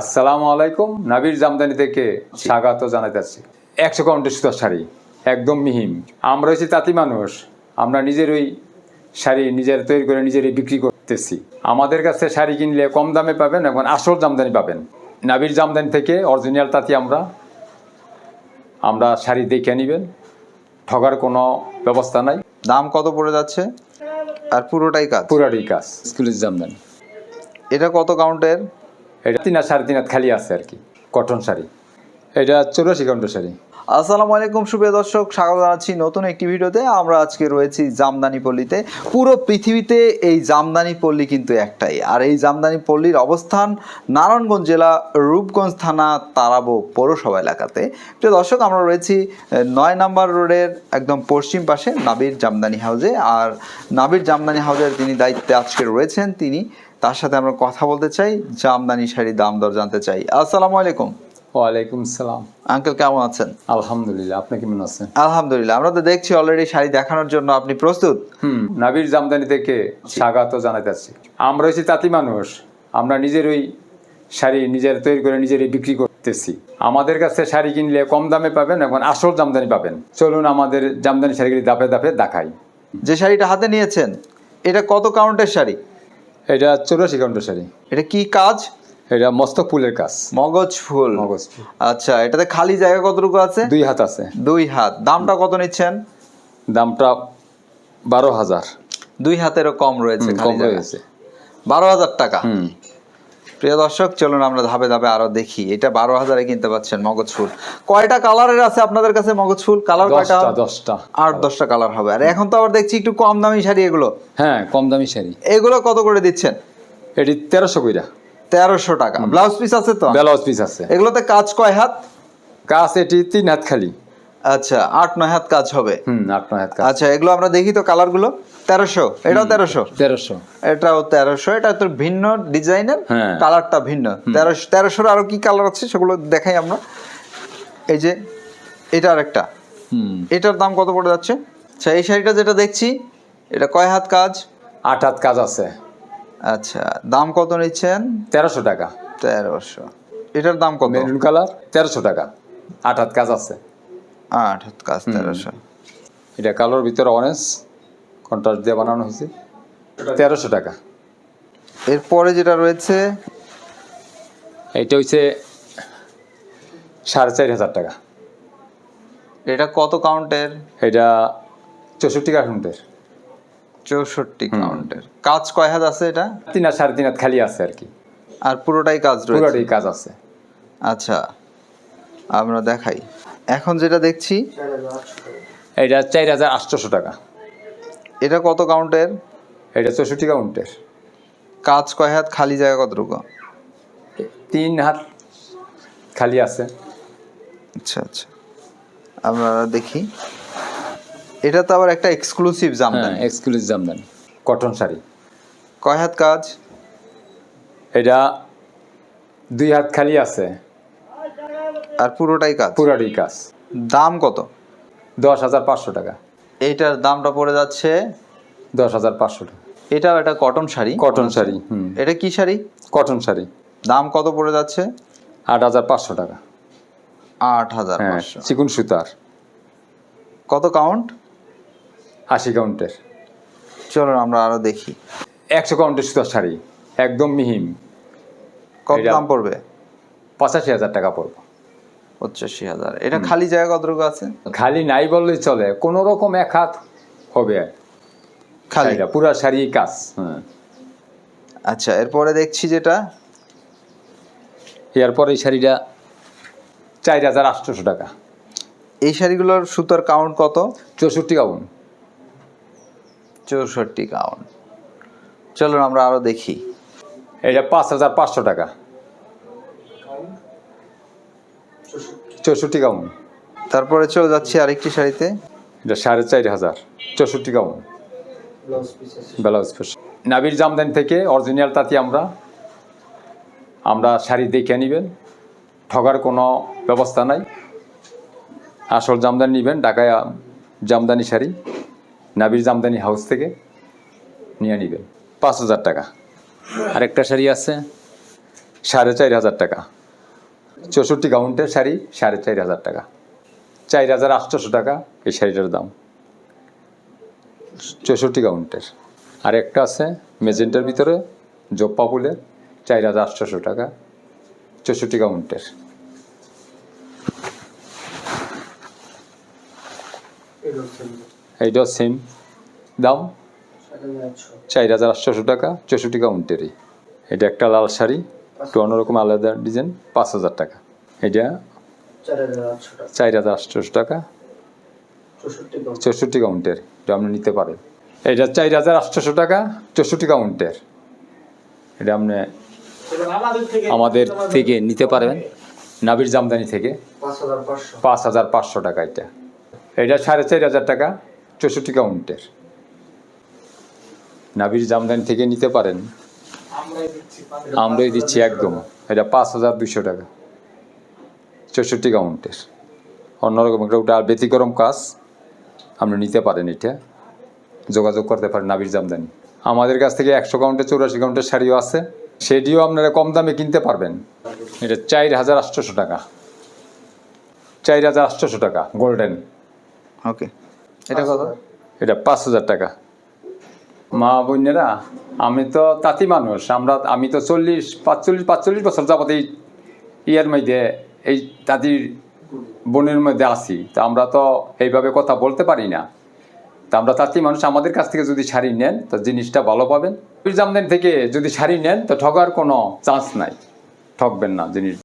আসসালামু আলাইকুম। নাবির জামদানি থেকে স্বাগত জানাইতেছি একশো কাউন্টের সুতার শাড়ি একদম মিহিম। আমরা হচ্ছি তাঁতি মানুষ। আমরা নিজের ওই শাড়ি নিজের তৈরি করে নিজেরই বিক্রি করতেছি। আমাদের কাছে শাড়ি কিনলে কম দামে পাবেন এবং আসল জামদানি পাবেন। নাবির জামদানি থেকে অরিজিনাল তাঁতি আমরা। আমরা শাড়ি দেখে নেবেন। ঠগার কোনো ব্যবস্থা নাই। দাম কত পড়ে যাচ্ছে? আর পুরোটাই কাজ? পুরাটি কাজ। স্কুলের জামদানি। এটা কত কাউন্টের? এটা তিন হাত সাড়ে তিন খালি আছে আর কি কটন শাড়ি। এটা চৌরাশি কাউন্টের শাড়ি। আসসালামু আলাইকুম, সুপ্রিয় দর্শক, স্বাগত জানাচ্ছি নতুন একটি ভিডিওতে। আমরা আজকে রয়েছি জামদানি পল্লীতে। পুরো পৃথিবীতে এই জামদানি পল্লী কিন্তু একটাই। আর এই জামদানি পল্লীর অবস্থান নারায়ণগঞ্জ জেলা, রূপগঞ্জ থানা, তারাবো পৌরসভা এলাকাতে। প্রিয় দর্শক, আমরা রয়েছি নয় নাম্বার রোডের একদম পশ্চিম পাশে নাবির জামদানি হাউজে। আর নাবির জামদানি হাউজের তিনি দায়িত্বে আজকে রয়েছেন, তিনি তার সাথে আমরা কথা বলতে চাই জামদানি শাড়ির দাম দর জানতে চাই। আসসালামু আলাইকুম। ওয়ালাইকুম সালাম। আঙ্কেল কেমন আছেন? আলহামদুলিল্লাহ আপনি কেমন আছেন? আলহামদুলিল্লাহ আমরা তো দেখছি অলরেডি শাড়ি দেখানোর জন্য আপনি প্রস্তুত। হুম নাবির জামদানি থেকে স্বাগত জানাইতেছি আমরা হচ্ছি তাঁতি মানুষ আমরা নিজের ওই শাড়ি নিজের তৈরি করে নিজেরই বিক্রি করতেছি। আমাদের কাছে শাড়ি কিনলে কম দামে পাবেন এখন আসল জামদানি পাবেন। চলুন আমাদের জামদানি শাড়িগুলি দাপে দাপে দেখাই। যে শাড়িটা হাতে নিয়েছেন এটা কত কাউন্টের শাড়ি? এটা চৌরাশি কাউন্টার শাড়ি এটা কি কাজ? এটা মস্তক ফুলের কাজ। মগজ ফুল। মগজ ফুল। আচ্ছা এটাতে খালি জায়গা কতটুকু আছে? দুই হাত আছে। দুই হাত। দামটা কত নিচ্ছেন? দামটা বারো হাজার। দুই হাতেরও কম রয়েছে খালি কম রয়েছে। বারো হাজার টাকা। হুম। প্রিয় দর্শক চলুন আমরা ধাপে ধাপে আরও দেখি। এটা বারো হাজারে কিনতে পাচ্ছেন মগজ ফুল। কয়টা কালারের আছে আপনাদের কাছে মগজ ফুল? কালার কয়টা? দশটা আট দশটা কালার হবে। আর এখন তো আবার দেখছি একটু কম দামি শাড়ি এগুলো। হ্যাঁ কম দামি শাড়ি। এগুলো কত করে দিচ্ছেন? এটি তেরোশো কইরা। তেরোশো টাকা। ব্লাউজ পিস আছে তো? ব্লাউজ পিস আছে। এগুলোতে কাজ কয় হাত? কাজ এটি তিন হাত খালি। আচ্ছা আট নয় হাত কাজ হবে। হুম আট নয় হাত কাজ। আচ্ছা এগুলো আমরা দেখি তো কালারগুলো। তেরোশো এটাও তেরোশো? তেরোশো। এটাও তেরোশো এটা তো ভিন্ন ডিজাইনের হ্যাঁ। কালারটা ভিন্ন। তেরোশো তেরোশোর আরও কি কালার আছে সেগুলো দেখাই আমরা। এই যে এটা আরেকটা। হুম। এটার দাম কত পড়ে যাচ্ছে? আচ্ছা এই শাড়িটা যেটা দেখছি এটা কয় হাত কাজ? আট হাত কাজ আছে। আচ্ছা দাম কত নিচ্ছেন? তেরোশো টাকা। তেরোশো। এটার দাম কত? মেরুন কালার তেরোশো টাকা। আট হাত কাজ আছে। আট কাজ তেরোশো এটা কালোর ভিতরে অরেঞ্জ কন্ট্রাস্ট দিয়ে বানানো হয়েছে। তেরোশো টাকা। এরপরে যেটা রয়েছে? এইটা হচ্ছে সাড়ে চার হাজার টাকা। এটা কত কাউন্টের? এটা চৌষট্টি কাঠুন্টের চৌষট্টি কাউন্টের। কাজ কয় হাত আছে এটা? তিন হাত সাড়ে তিন হাত খালি আছে আর কি। আর পুরোটাই কাজ রয়েছে? পুরোটাই কাজ আছে। আচ্ছা আমরা দেখাই। এখন যেটা দেখছি এটা চার হাজার আটশোশো টাকা। এটা কত কাউন্টের? এটা চৌষট্টি কাউন্টের। কাজ কয় হাত খালি জায়গা কতটুকু? তিন হাত খালি আছে। আচ্ছা আচ্ছা। আমরা দেখি। এটা তো আবার একটা এক্সক্লুসিভ হ্যাঁ জামদানি এক্সক্লুসিভ জামদানি। কটন শাড়ি। কয় হাত কাজ? এটা দুই হাত খালি আছে। আর পুরোটাই কাজ। পুরাটি কাজ। দাম কত? দশ হাজার পাঁচশো টাকা। এইটার দামটা পড়ে যাচ্ছে দশ হাজার পাঁচশো টাকা। এটাও একটা কটন শাড়ি। কটন শাড়ি হুম। এটা কি শাড়ি? কটন শাড়ি। দাম কত পড়ে যাচ্ছে? আট হাজার পাঁচশো টাকা। আট হাজার হ্যাঁ চিকুন সুতার। কত কাউন্ট? আশি কাউন্টের। চলুন আমরা আরও দেখি। একশো কাউন্টের সুতার শাড়ি। একদম মিহিম। কত দাম পড়বে? পঁচাশি হাজার টাকা পড়বে। পঁচাশি হাজার। এটা খালি জায়গা কতটুকু আছে? খালি নাই বললেই চলে। কোনো রকম এক হাত হবে। খালি? শাড়িটা পুরা শাড়ি কাজ হ্যাঁ। আচ্ছা এরপরে দেখছি যেটা। এরপর এই শাড়িটা চার হাজার আটশোশো টাকা। এই শাড়িগুলোর সুতোর কাউন্ট কত? চৌষট্টি কাউন। চৌষট্টি কাউন্ট চলুন আমরা আরও দেখি। এটা পাঁচ হাজার পাঁচশো টাকা। চৌষট্টি কাউন তারপরে চলে যাচ্ছি আরেকটি শাড়িতে। এটা সাড়ে চার হাজার। চৌষট্টি কাউন ব্লাউজ পিস। নাবির জামদানি থেকে অরিজিনাল তাঁতি আমরা। আমরা শাড়ি দেখে নেবেন। ঠগার কোনো ব্যবস্থা নাই। আসল জামদানি নেবেন ঢাকায় জামদানি শাড়ি। নাবির জামদানি হাউস থেকে নিয়ে নেবেন। পাঁচ হাজার টাকা। আরেকটা শাড়ি আছে। সাড়ে চার হাজার টাকা। চৌষট্টি কাউন্টের শাড়ি সাড়ে চার হাজার টাকা। চার হাজার আটশোশো টাকা এই শাড়িটার দাম। চৌষট্টি কাউন্টের। আর একটা আছে মেজেন্টার ভিতরে জপ্পা ফুলের চার হাজার আটশোশো টাকা। চৌষট্টি কাউন্টের। এইটাও সেম দাম? চার হাজার আটশোশো টাকা চৌষট্টি কাউন্টেরই। এটা একটা লাল শাড়ি। একটু অন্যরকম আলাদা ডিজাইন পাঁচ হাজার টাকা। এটা চার হাজার আটশোশো টাকা। চৌষট্টি কাউন্টের এটা আপনি নিতে পারেন। এটা চার হাজার আটশোশো টাকা, চৌষট্টি কাউন্টের এটা আপনি আমাদের থেকে নিতে পারবেন, নাবির জামদানি থেকে। পাঁচ হাজার পাঁচশো টাকা এটা। এটা সাড়ে চার হাজার টাকা, চৌষট্টি কাউন্টের নাবির জামদানি থেকে নিতে পারেন। আমরাই দিচ্ছি একদম। এটা পাঁচ হাজার দুশো টাকা। চৌষট্টি কাউন্টের। অন্যরকম একটা ওটা আর ব্যতিক্রম কাজ। আপনি নিতে পারেন এটা। যোগাযোগ করতে পারেন নাবির জামদানি। আমাদের কাছ থেকে একশো কাউন্টে চৌরাশি কাউন্টের শাড়িও আছে। সেটিও আপনারা কম দামে কিনতে পারবেন। এটা চার হাজার আটশোশো টাকা। চার হাজার আটশোশো টাকা গোল্ডেন। ওকে। এটা কত? এটা পাঁচ হাজার টাকা। মা বোনেরা, আমি তো তাঁতি মানুষ, আমরা, আমি তো চল্লিশ, পাঁচচল্লিশ পাঁচচল্লিশ বছর যাবত এই ইয়ের মধ্যে, এই তাঁতির বোনের মধ্যে আছি। তা আমরা তো এইভাবে কথা বলতে পারি না। তা আমরা তাঁতি মানুষ, আমাদের কাছ থেকে যদি শাড়ি নেন, তো জিনিসটা ভালো পাবেন। জামদানি থেকে যদি শাড়ি নেন, তো ঠগার কোনো চান্স নাই। ঠকবেন না জিনিস।